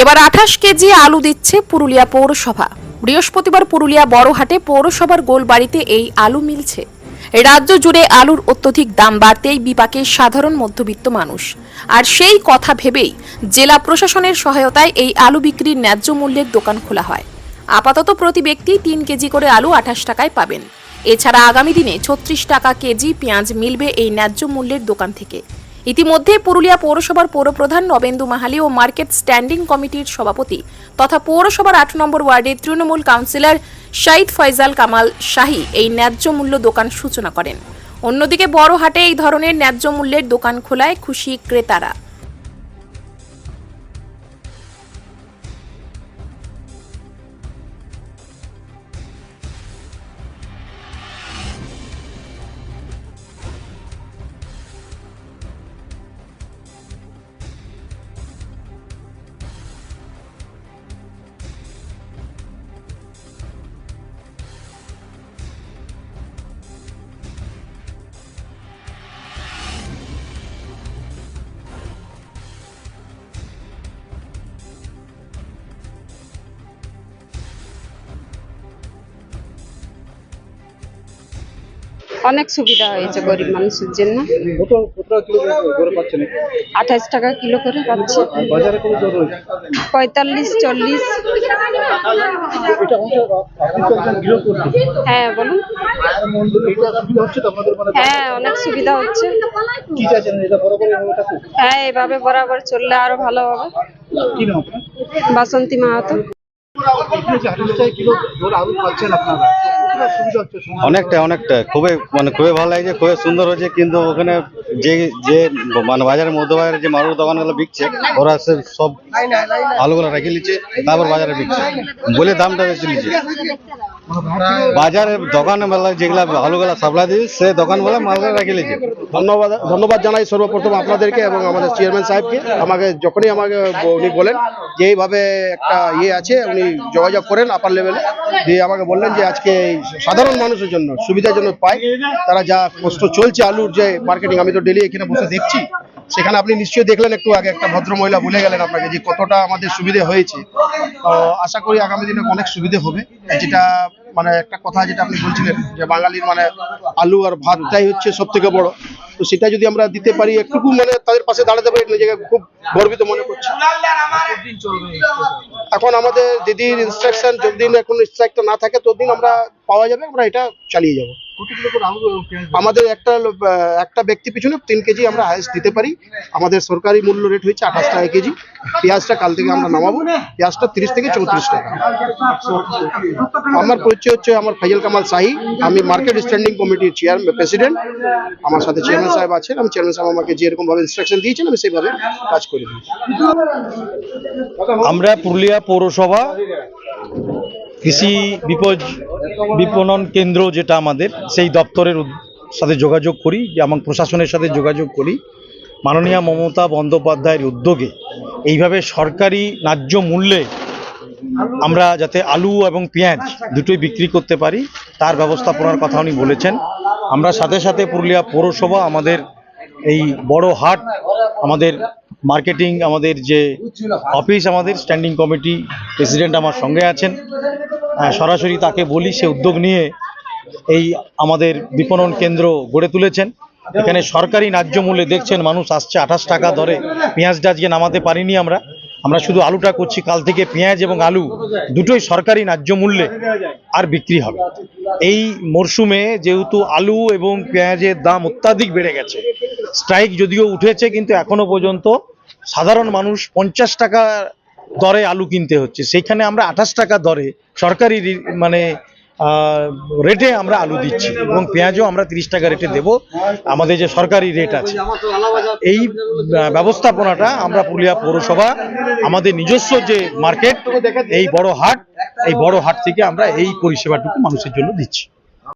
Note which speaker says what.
Speaker 1: এবার আঠাশ কেজি আলু দিচ্ছে পুরুলিয়া পৌরসভা। বৃহস্পতিবার পুরুলিয়া বড়হাটে পৌরসভার গোলবাড়িতে এই আলু মিলছে। রাজ্য জুড়ে আলুর অত্যধিক দাম বাড়তেই বিপাকে সাধারণ মধ্যবিত্ত মানুষ। আর সেই কথা ভেবেই জেলা প্রশাসনের সহায়তায় এই আলু বিক্রির ন্যায্য মূল্যের দোকান খোলা হয়। আপাতত প্রতি ব্যক্তি তিন কেজি করে আলু আঠাশ টাকায় পাবেন। এছাড়া আগামী দিনে ছত্রিশ টাকা কেজি পেঁয়াজ মিলবে এই ন্যায্য মূল্যের দোকান থেকে। ইতিমধ্যে পুরুলিয়া পৌরসভার পৌরপ্রধান নবেন্দু মাহালি ও মার্কেট স্ট্যান্ডিং কমিটির সভাপতি তথা পৌরসভার আট নম্বর ওয়ার্ডের তৃণমূল কাউন্সিলর শাহিদ ফয়জাল কামাল শাহী এই ন্যায্য মূল্য দোকান সূচনা করেন। অন্যদিকে বড় হাটে এই ধরনের ন্যায্য মূল্যের দোকান খোলায় খুশি ক্রেতারা।
Speaker 2: অনেক সুবিধা হয়েছে গরিব মানুষের জন্য। আঠাশ টাকা কিলো করে পাচ্ছে। পঁয়তাল্লিশ চল্লিশ। হ্যাঁ বলুন।
Speaker 3: মানে
Speaker 2: হ্যাঁ অনেক সুবিধা হচ্ছে। হ্যাঁ এভাবে বরাবর চললে আরও ভালো হবে। বাসন্তী মাহাতো।
Speaker 3: কিলো আলু পাচ্ছেন আপনারা।
Speaker 4: অনেকটা অনেকটা খুবই মানে খুবই ভালো লাগছে খুবই সুন্দর হয়েছে কিন্তু ওখানে যে যে মানে বাজারের মধ্যবাজারে যে মারুর দোকানগুলো বিকছে ওরা সব আলুগুলো রেখে নিচ্ছে তারপর বাজারে বিকছে। বলে দামটা বেশি নিচ্ছে। বাজারের দোকানে বেলা যেগুলা আলুগুলা সাপ্লাই দিচ্ছে সে দোকান বলে মালগুলো রেখে নিচ্ছে
Speaker 5: ধন্যবাদ ধন্যবাদ জানাই সর্বপ্রথম আপনাদেরকে এবং আমাদের চেয়ারম্যান সাহেবকে। আমাকে যখনই আমাকে উনি বলেন যে এইভাবে একটা ইয়ে আছে উনি যোগাযোগ করেন আপার লেভেলে দিয়ে আমাকে বললেন যে আজকে এই সাধারণ মানুষের জন্য সুবিধার জন্য পায়। তারা যা কষ্ট চলছে আলুর যে মার্কেটিং আমি তো ডেলি এখানে বসে দেখছি। সেখানে আপনি নিশ্চয়ই দেখলেন একটু আগে একটা ভদ্র মহিলা বলে গেলেন আপনাকে যে কতটা আমাদের সুবিধে হয়েছে। তো আশা করি আগামী দিনে অনেক সুবিধে হবে। যেটা মানে একটা কথা যেটা আপনি বলছিলেন যে বাঙালির মানে আলু আর ভাতটাই হচ্ছে সব থেকে বড়। তো সেটা যদি আমরা দিতে পারি একটুকু মানে তাদের পাশে দাঁড়াতে পারি নিজেকে খুব গর্বিত মনে করছি। এখন আমাদের দিদির ইনস্ট্রাকশন যতদিন এখন ইনস্ট্রাকশন না থাকে, ততদিন আমরা পাওয়া যাবে, আমরা এটা চালিয়ে যাব।
Speaker 3: কত কিলো করে আলু পেঁয়াজ
Speaker 5: আমাদের একটা একটা ব্যক্তি পিছনে তিন কেজি আমরা হাইস্ট দিতে পারি। আমাদের সরকারি মূল্য রেট হয়েছে আঠাশ টাকা কেজি। পেঁয়াজটা কাল থেকে আমরা নামাবো। পেঁয়াজটা তিরিশ থেকে চৌত্রিশ টাকা। আমার পরিচয় হচ্ছে আমার ফাইজাল কামাল শাহী। আমি মার্কেট স্ট্যান্ডিং কমিটির চেয়ার প্রেসিডেন্ট আমার সাথে চেয়ারম্যান সাহেব আছেন। আমি চেয়ারম্যান সাহেব আমাকে যেরকম ভাবে ইনস্ট্রাকশন দিয়েছেন আমি সেইভাবে কাজ করে
Speaker 6: আমরা পুরুলিয়া পৌরসভা কৃষি বিপজ বিপণন কেন্দ্র যেটা আমাদের, সেই দপ্তরের সাথে যোগাযোগ করি যে এবং প্রশাসনের সাথে যোগাযোগ করি। মাননীয় মমতা বন্দ্যোপাধ্যায়ের উদ্যোগে এইভাবে সরকারি ন্যায্য মূল্যে আমরা যাতে আলু এবং পেঁয়াজ দুটোই বিক্রি করতে পারি, তার ব্যবস্থাপনার কথা উনি বলেছেন। আমরা সাথে সাথে পুরুলিয়া পৌরসভা, আমাদের এই বড় হাট, আমাদের মার্কেটিং, আমাদের যে অফিস, আমাদের স্ট্যান্ডিং কমিটি প্রেসিডেন্ট আমার সঙ্গে আছেন। সরাসরি তাকে বলি, সে উদ্যোগ নিয়ে এই আমাদের বিপণন কেন্দ্র গড়ে তুলেছেন। এখানে সরকারি ন্যায্য মূল্যে দেখছেন, মানুষ আসছে আঠাশ টাকা দরে। পেঁয়াজটা আজকে নামাতে পারিনি আমরা। আমরা শুধু আলুটা করছি, কাল থেকে পেঁয়াজ এবং আলু দুটোই সরকারি ন্যায্য মূল্যে আর বিক্রি হবে। এই মরশুমে যেহেতু আলু এবং পেঁয়াজের দাম অত্যাধিক বেড়ে গেছে, স্ট্রাইক যদিও উঠেছে, কিন্তু এখনও পর্যন্ত সাধারণ মানুষ পঞ্চাশ টাকা দরে আলু কিনতে হচ্ছে। সেখানে আমরা আঠাশ টাকা দরে সরকারি মানে রেটে আমরা আলু দিচ্ছি এবং পেঁয়াজও আমরা তিরিশ টাকা রেটে দেব। আমাদের যে সরকারি রেট আছে। এই ব্যবস্থাপনাটা আমরা পুরুলিয়া পৌরসভা, আমাদের নিজস্ব যে মার্কেট এই বড় হাট, এই বড় হাট থেকে আমরা এই পরিষেবাটুকু মানুষের জন্য দিচ্ছি।